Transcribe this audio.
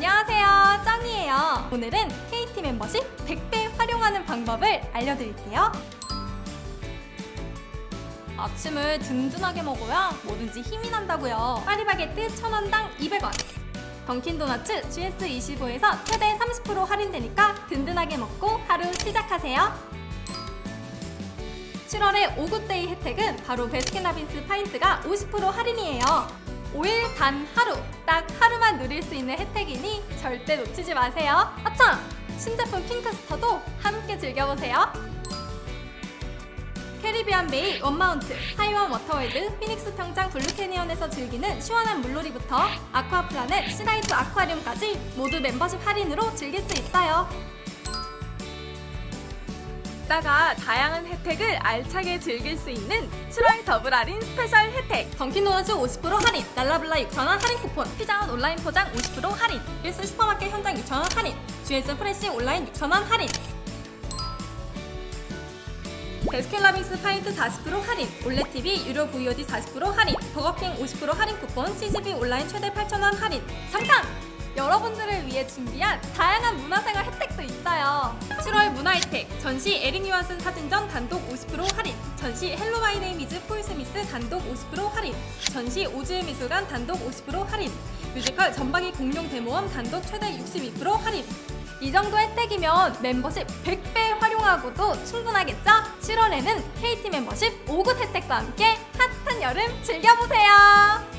안녕하세요. 짱이에요. 오늘은 KT 멤버십 100배 활용하는 방법을 알려드릴게요. 아침을 든든하게 먹어야 뭐든지 힘이 난다고요. 파리바게뜨 1,000원당 200원. 던킨도너츠 GS25에서 최대 30% 할인되니까 든든하게 먹고 하루 시작하세요. 7월의 오굿데이 혜택은 바로 베스킨라빈스 파인트가 50% 할인이에요. 5일 단 하루, 딱 하루만 누릴 수 있는 혜택이니 절대 놓치지 마세요. 아참! 신제품 핑크스터도 함께 즐겨보세요. 캐리비안 베이 원마운트, 타이완 워터월드, 피닉스 평장 블루캐니언에서 즐기는 시원한 물놀이부터 아쿠아플라넷, 시라이트 아쿠아리움까지 모두 멤버십 할인으로 즐길 수 있어요. 이따가 다양한 혜택을 알차게 즐길 수 있는 7월 더블 할인 스페셜 혜택 던킨도너츠 50% 할인, 랄라블라 6,000원 할인 쿠폰, 피자헛 온라인 포장 50% 할인, 일스 슈퍼마켓 현장 6,000원 할인, GS 프레시 온라인 6,000원 할인, 베스킨라빈스 파인트 40% 할인, 올레TV 유료 VOD 40% 할인, 버거킹 50% 할인 쿠폰, CGV 온라인 최대 8,000원 할인. 잠깐! 여러분들을 위해 준비한 다양한 문화생활 혜택도 있어요. 7월 문화 혜택, 전시 에릭 유한슨 사진전 단독 50% 할인, 전시 헬로 마이 네이미즈 폴 스미스 단독 50% 할인, 전시 오즈의 미술관 단독 50% 할인, 뮤지컬 전박이 공룡 데모험 단독 최대 62% 할인. 이 정도 혜택이면 멤버십 100배 활용하고도 충분하겠죠? 7월에는 KT 멤버십 5굿 혜택과 함께 핫한 여름 즐겨보세요!